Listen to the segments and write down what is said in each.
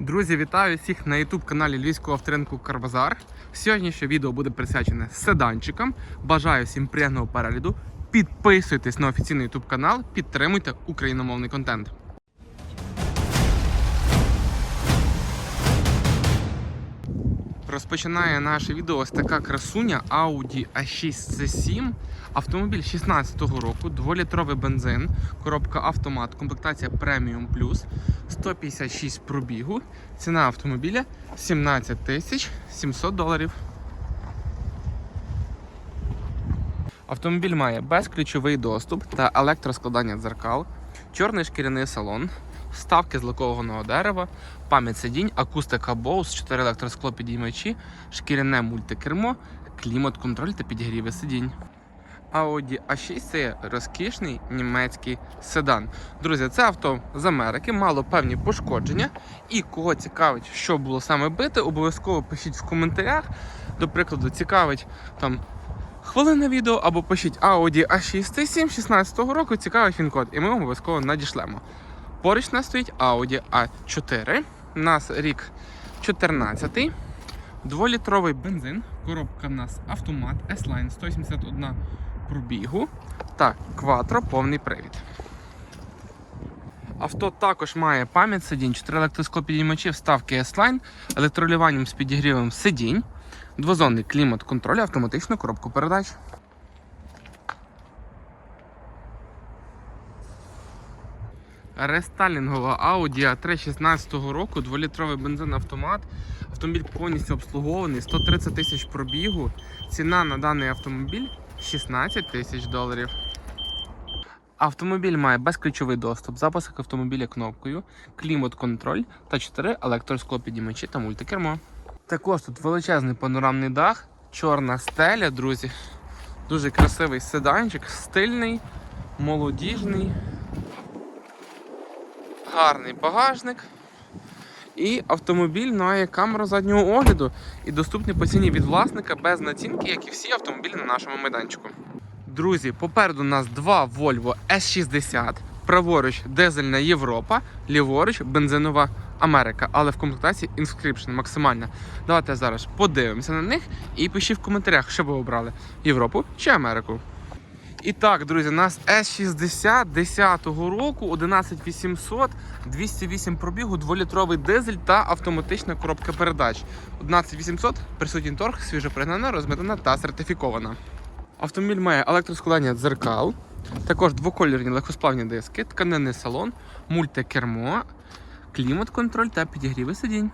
Друзі, вітаю всіх на youtube каналі Львівського авторинку Карбазар. Сьогоднішнє відео буде присвячене седанчикам. Бажаю всім приємного перегляду. Підписуйтесь на офіційний youtube канал, підтримуйте україномовний контент. Розпочинає наше відео ось така красуня Audi A6 C7. Автомобіль 16-го року, 2-літровий бензин, коробка автомат, комплектація Premium Plus, 156 пробігу. Ціна автомобіля 17 тисяч 700 доларів. Автомобіль має безключовий доступ та електроскладання дзеркал, чорний шкіряний салон, вставки з лакованого дерева, пам'ять сидінь, акустика Bose, 4 електросклопідіймачі, шкіряне мультикермо, клімат-контроль та підігріви сидінь. Audi A6 це розкішний німецький седан. Друзі, це авто з Америки, мало певні пошкодження. І кого цікавить, що було саме бити, обов'язково пишіть в коментарях. До прикладу, цікавить там хвилинне відео або пишіть Audi A6 C7 16 року, цікавить він і ми обов'язково надішлемо. Поруч нас стоїть Audi A4. У нас рік 14. Дволітровий бензин. Коробка в нас автомат S-Line 171 пробігу та Quattro повний привід. Авто також має пам'ять сидінь, 4 електроскопідіймачі, вставки S-Line, електролюванням з підігрівом сидінь, двозонний клімат-контроль, автоматичну коробку передач. Рестайлінгова Audi A3 16 року, 2-літровий бензин автомат. Автомобіль повністю обслугований, 130 тисяч пробігу. Ціна на даний автомобіль 16 тисяч доларів. Автомобіль має безключовий доступ, запуск автомобіля кнопкою, клімат-контроль та 4 електросклопідіймачі та мультикермо. Також тут величезний панорамний дах, чорна стеля, друзі. Дуже красивий седанчик, стильний, молодіжний гарний багажник. І автомобіль має камеру заднього огляду і доступний по ціні від власника без націнки, як і всі автомобілі на нашому майданчику. Друзі, попереду нас два Volvo S60, праворуч дизельна Європа, ліворуч бензинова Америка, але в комплектації Inscription максимальна. Давайте зараз подивимося на них і пишіть в коментарях, що ви обрали: Європу чи Америку. І так, друзі, у нас S60 10-го року, 11800, 208 пробігу, 2-літровий дизель та автоматична коробка передач. 11800, присутній торг, свіжопригнана, розмитана та сертифікована. Автомобіль має електроскладання дзеркал, також двокольорні легкосплавні диски, тканинний салон, мультикермо, клімат-контроль та підігріви сидінь.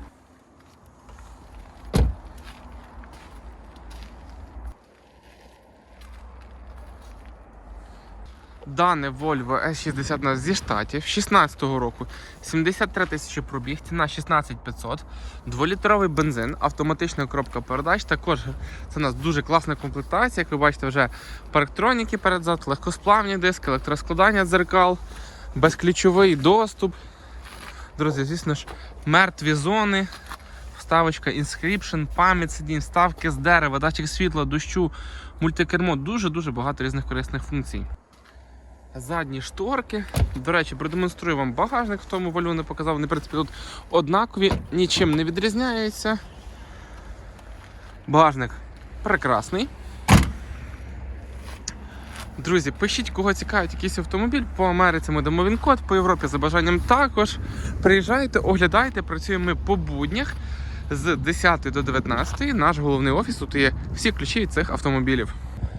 Дане Volvo S60 у нас зі штатів 16-го року 73 тисячі пробіг, ціна 16500, 2-літровий бензин, автоматична коробка передач. Також це у нас дуже класна комплектація. Як ви бачите, вже парктроніки передзад, легкосплавні диски, електроскладання дзеркал, безключовий доступ. Друзі, звісно ж, мертві зони, вставочка Inscription, пам'ять сидінь, вставки з дерева, датчик світла, дощу, мультикермо. Дуже-дуже багато різних корисних функцій. Задні шторки. До речі, продемонструю вам багажник, в тому валю не показав. Вони, в принципі, тут однакові, нічим не відрізняються. Багажник прекрасний. Друзі, пишіть, кого цікавить якийсь автомобіль. По Америці ми дамо він код, по Європі за бажанням також. Приїжджайте, оглядайте, працюємо ми по буднях з 10 до 19. Наш головний офіс тут є всі ключі від цих автомобілів.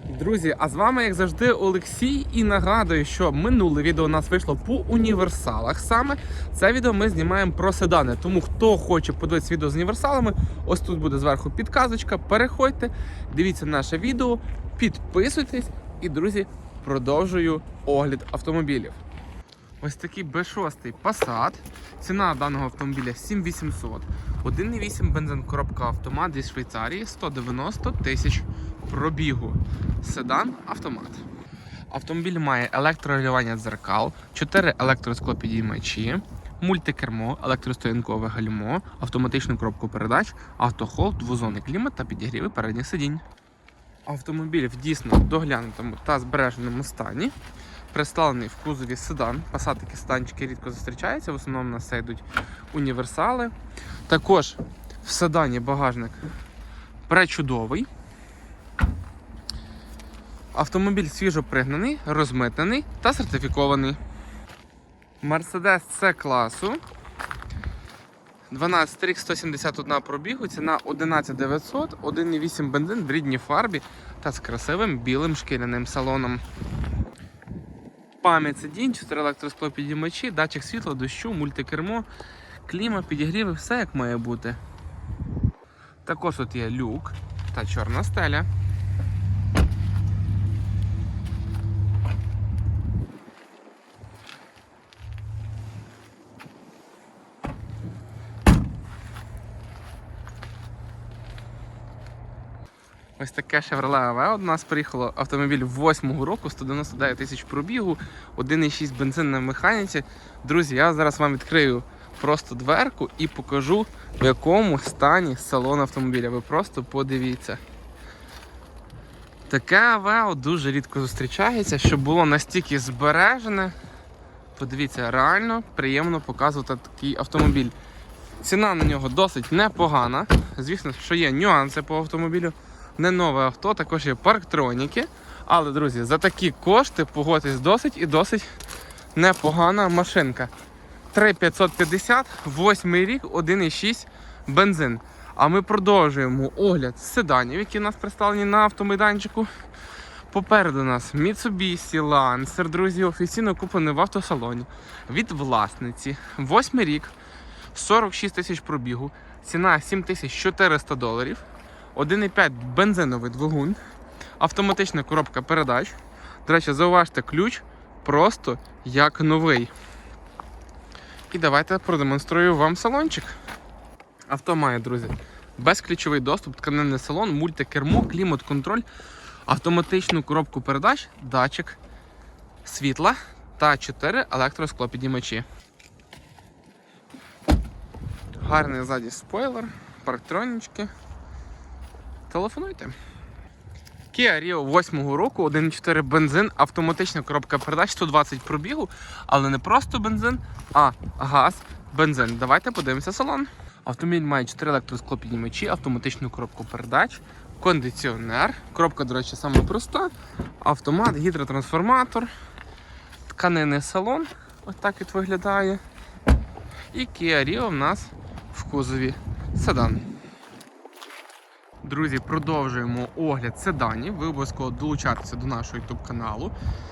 Друзі, а з вами, як завжди, Олексій. І нагадую, що минуле відео у нас вийшло по універсалах. Саме це відео ми знімаємо про седани. Тому хто хоче подивитися відео з універсалами, ось тут буде зверху підказочка. Переходьте, дивіться наше відео, підписуйтесь і, друзі, продовжую огляд автомобілів. Ось такий B6 Passat. Ціна даного автомобіля 7800. 1,8 бензин коробка автомат зі Швейцарії 190 тисяч пробігу. Седан автомат. Автомобіль має електрорегулювання дзеркал, 4 електросклопідіймачі, мультикермо, електростоянкове гальмо, автоматичну коробку передач, автохолд, двозонний клімат та підігріви передніх сидінь. Автомобіль в дійсно доглянутому та збереженому стані. Представлений в кузові седан. Такі седанчики рідко зустрічаються. В основному на це йдуть універсали. Також в седані багажник пречудовий. Автомобіль свіжо пригнаний, розмитнений та сертифікований. Mercedes C класу. 12 рік 171 пробігу, ціна 11900, 1,8 бензин в рідній фарбі та з красивим білим шкіряним салоном. Пам'ять сидінь, 4 електросклопідіймачі, датчик світла, дощу, мультикермо, кліма, підігріви, все як має бути. Також тут є люк та чорна стеля. Ось таке Chevrolet Aveo до нас приїхало. Автомобіль 8 року, 199 тисяч пробігу, 1,6 бензин на механіці. Друзі, я зараз вам відкрию просто дверку і покажу, в якому стані салон автомобіля. Ви просто подивіться. Таке Aveo дуже рідко зустрічається, щоб було настільки збережене. Подивіться, реально приємно показувати такий автомобіль. Ціна на нього досить непогана. Звісно, що є нюанси по автомобілю. Не нове авто, також є парктроніки. Але, друзі, за такі кошти погодьтесь досить і досить непогана машинка. 3550, 8 рік, 1,6 бензин. А ми продовжуємо огляд седанів, які у нас представлені на автомайданчику. Попереду нас Mitsubishi Lancer, друзі, офіційно куплений в автосалоні від власниці. 8 рік, 46 тисяч пробігу, ціна 7400 доларів. 1,5 бензиновий двигун, автоматична коробка передач. До речі, зауважте ключ просто як новий. І давайте продемонструю вам салончик. Авто має, друзі, безключовий доступ, тканинний салон, мультикермо, клімат-контроль, автоматичну коробку передач, датчик світла та 4 електросклопіднімачі. Гарний ззаді спойлер, парктронічки. Телефонуйте. Kia Rio 8 року, 1.4 бензин, автоматична коробка передач, 120 пробігу, але не просто бензин, а газ, бензин. Давайте подивимося салон. Автомобіль має 4 електросклопіднімачі, автоматичну коробку передач, кондиціонер. Коробка, до речі, саме проста. Автомат, гідротрансформатор, тканинний салон. Ось так от виглядає. І Kia Rio в нас в кузові седан. Друзі, продовжуємо огляд седанів. Ви обов'язково долучайтеся до нашого YouTube каналу.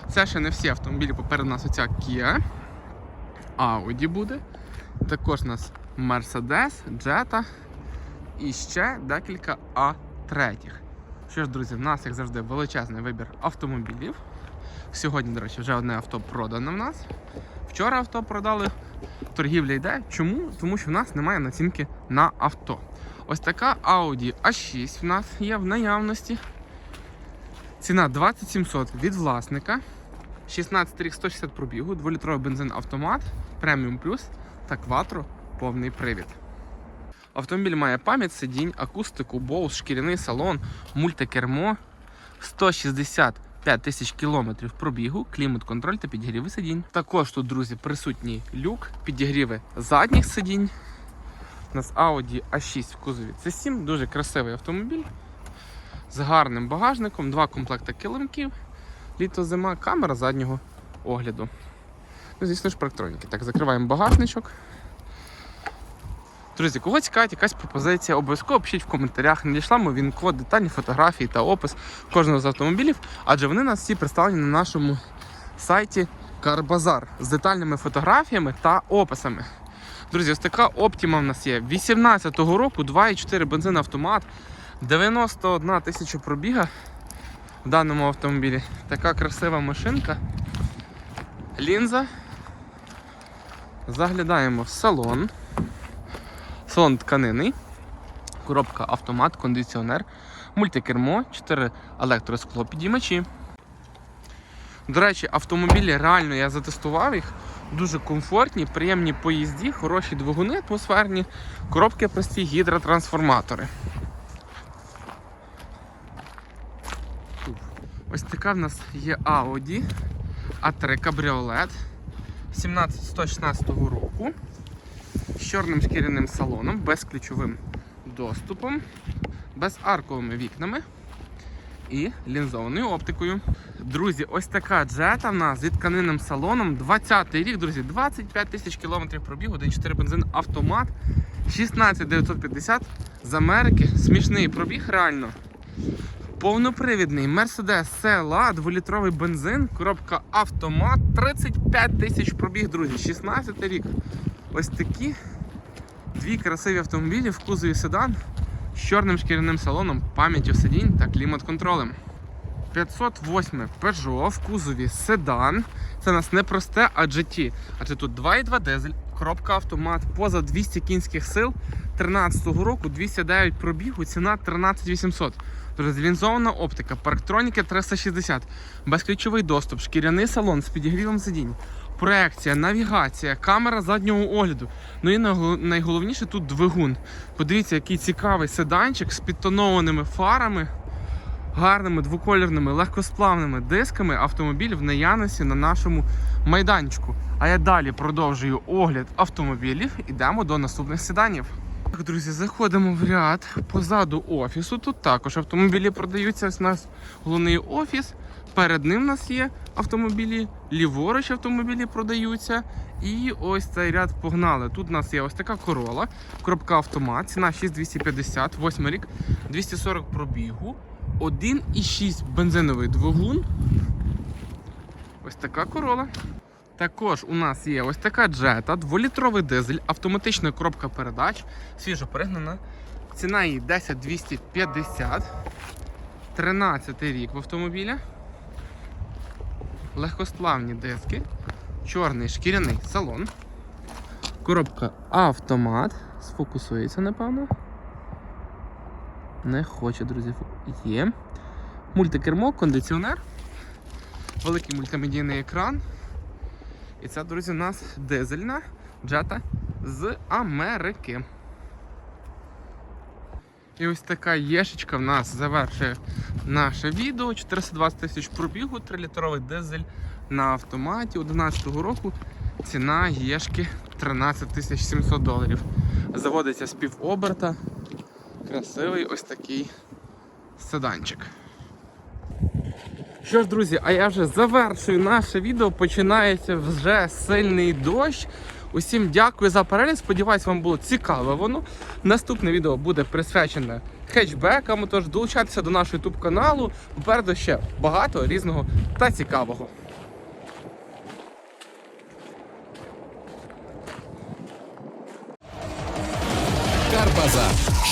Це ще не всі автомобілі. Попереду нас оця Kia. Audi буде. Також у нас Mercedes, Jetta і ще декілька А3. Що ж, друзі, в нас, як завжди, величезний вибір автомобілів. Сьогодні, до речі, вже одне авто продано в нас. Вчора авто продали. Торгівля йде. Чому? Тому що в нас немає націнки на авто. Ось така Audi A6 в нас є в наявності. Ціна 2700 від власника. 16 рік 160 пробігу, 2-літровий бензин автомат, преміум плюс та кватро повний привід. Автомобіль має пам'ять сидінь, акустику, боус, шкіряний салон, мультикермо, 165 тисяч кілометрів пробігу, клімат-контроль та підігріви сидінь. Також тут, друзі, присутній люк, підігріви задніх сидінь. У нас Audi A6 в кузові. Це 7 дуже красивий автомобіль з гарним багажником, два комплекти килимків, літо-зима, камера заднього огляду. Ну, звісно ж, парктроніки. Так, закриваємо багажничок. Друзі, кого цікавить якась пропозиція, обов'язково пишіть в коментарях. Надійшла він код, детальні фотографії та опис кожного з автомобілів, адже вони у нас всі представлені на нашому сайті CarBazaar з детальними фотографіями та описами. Друзі, ось така Optima в нас є. 18-го року 2,4 бензин автомат, 91 тисяча пробіга в даному автомобілі. Така красива машинка. Лінза. Заглядаємо в салон. Салон тканинний. Коробка автомат, кондиціонер, мультикермо, 4 електросклопідіймачі. До речі, автомобілі реально я затестував їх. Дуже комфортні, приємні поїзді, хороші двигуни атмосферні, коробки прості, гідротрансформатори. Ось така в нас є Audi A3 кабріолет 17116 року. з чорним шкіряним салоном, безключовим доступом, безарковими вікнами і лінзованою оптикою. Друзі, ось така джета в нас зі тканинним салоном. 20-й рік, друзі, 25 тисяч кілометрів пробігу, 1.4 бензин, автомат, 16950 з Америки. Смішний пробіг, реально. Повнопривідний Mercedes CLA, 2-літровий бензин, коробка автомат, 35 тисяч пробіг, друзі, 16 рік. Ось такі дві красиві автомобілі в кузові седан з чорним шкіряним салоном, пам'яттю сидінь та клімат-контролем. 508 Peugeot в кузові седан. Це у нас не просте, а GT. Адже тут 2,2 дизель, коробка автомат, поза 200 кінських сил 13-го року, 209 пробігу, ціна 13800. Розлінзована оптика, парктроніки 360, безключовий доступ, шкіряний салон з підігрівом сидінь, проекція, навігація, камера заднього огляду. Ну і найгол- найголовніше тут двигун. Подивіться, який цікавий седанчик з підтонованими фарами гарними двокольорними легкосплавними дисками автомобіль в наявності на нашому майданчику. А я далі продовжую огляд автомобілів. Ідемо до наступних седанів. Так, друзі, заходимо в ряд позаду офісу. Тут також автомобілі продаються. Ось у нас головний офіс. Перед ним у нас є автомобілі, ліворуч автомобілі продаються. І ось цей ряд погнали. Тут у нас є ось така корола, коробка автомат, ціна 6250, 8 рік, 240 пробігу. 1,6 бензиновий двигун. Ось така корола. Також у нас є ось така джета, 2-літровий дизель, автоматична коробка передач, свіжо пригнана. Ціна її 10250. 13 рік в автомобіля. Легкосплавні диски, чорний шкіряний салон. Коробка автомат. Сфокусується, напевно. Не хоче, друзі. Є. Мультикермо, кондиціонер, великий мультимедійний екран. І це, друзі, у нас дизельна джета з Америки. І ось така єшечка в нас завершує наше відео. 420 тисяч пробігу, 3-літровий дизель на автоматі 11-го року. Ціна єшки 13 тисяч 700 доларів. Заводиться з півоберта. Красивий ось такий седанчик. Що ж, друзі, а я вже завершую наше відео. Починається вже сильний дощ. Усім дякую за перегляд. Сподіваюсь, вам було цікаво воно. Наступне відео буде присвячене хетчбекам, тож долучайтеся до нашого YouTube каналу. Попереду ще багато різного та цікавого.